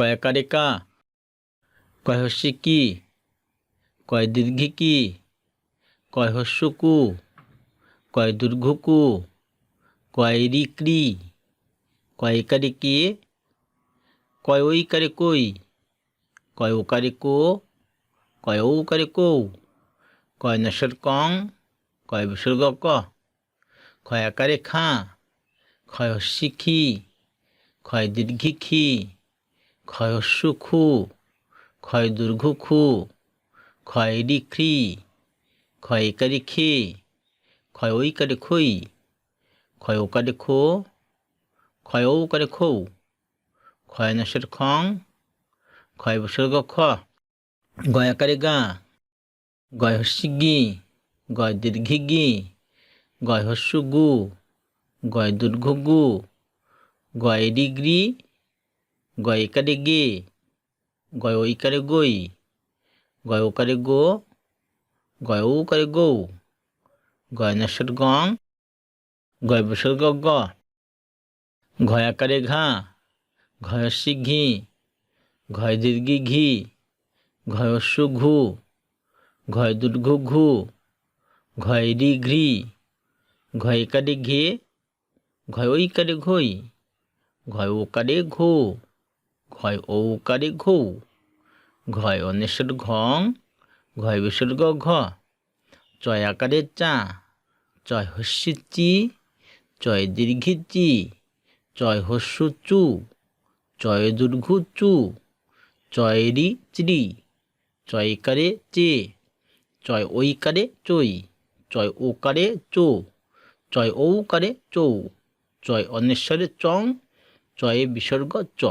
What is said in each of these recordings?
কয়াকারে কা কয় হস্যে কি কয় দীর্ঘে কি কয় হস্য কু কয় দুর্ঘ কু কয় রিক্রি কয়কারে কে কয় ওইকারে কই কয় ওকারে কো কয় ঔকারে কৌ কয় নসর কং কয় বিসর্গ ক ক্ষয় আকারে খা ক্ষয় হস্যি খি ক্ষয় দীর্ঘি খি ক্ষয় হস্যু খু ক্ষয় দুর্ঘ খু ক্ষয় রি খ্রি ক্ষয় একারে খে ক্ষয় ঐকারে খই ক্ষয় ওকারে খো ক্ষয় ঔকারে খৌ ক্ষয় নসর খং, ক্ষয় বিসর্গ খ গয়াকারে গা, গয় হস্যি গি, গয় দীর্ঘি গি, গয় হস্য গু, গয় দুর্ঘ গু, গয় ডিগ্রি গয় একারে গে গয় ঐকারে গই গয় ওকারে গো গয় ঔকারে গৌ গয় নসর গং গয় বিসর্গ গ ঘয় আকারে ঘা ঘয়সি ঘি ঘয় দীর্ঘি ঘি ঘয়স্য ঘু ঘয় দুর্ঘ ঘু ঘয় রি ঘয় কারে ঘে ঘয় ওই কারে ঘই ঘয় ও কারে ঘো ঘয় ও কারে ঘো। ঘয় অনেশ্বর ঘং, ঘয় বিসর্গ ঘ। চয় আকারে চা, চয় হস্যি চি, চয় দীর্ঘি চি, চয় হস্য চু, চয় দুর্ঘ চু, চয় রি চিরি চয়কারে চে, চয় ঐকারে চই চয় ওকারে চো, চয় ঔকারে চৌ, চয় অনেশ্বরে চং, চয়ে বিসর্গ চ।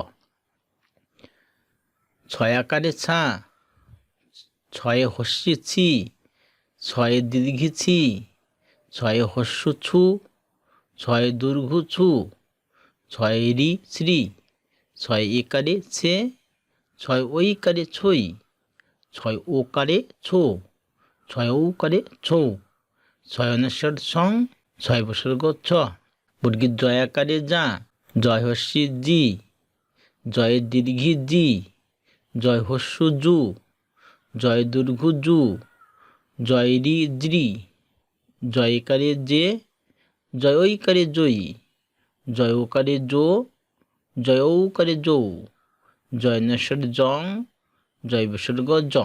ছয় আকারে ছা, ছয়ে হস্যি ছি, ছয়ে দীর্ঘি ছি, ছয়ে হস্য ছু, ছয় দুর্ঘ ছু, ছয় রি শ্রী, ছয় একারে ছে, ছয় ঐকারে ছই, ছয় ওকারে ছো, ছয় ঔকারে ছৌ, ছয় অনেশ্বর সং, ছয় বসর্গ ছ। বর্গীর জয়াকারে যা, জয় হস্যি জি, জয় দীর্ঘি জি। জয় হস্য জু, জয় দুর্ঘ জু, জয় রি জয় জয়কারে জে, জয় ঐকারে জয়ী জয় ওকারে জো, জয় ঔকারে জৌ, জয় নেশ্বর জং, জয় বিসর্গ জ।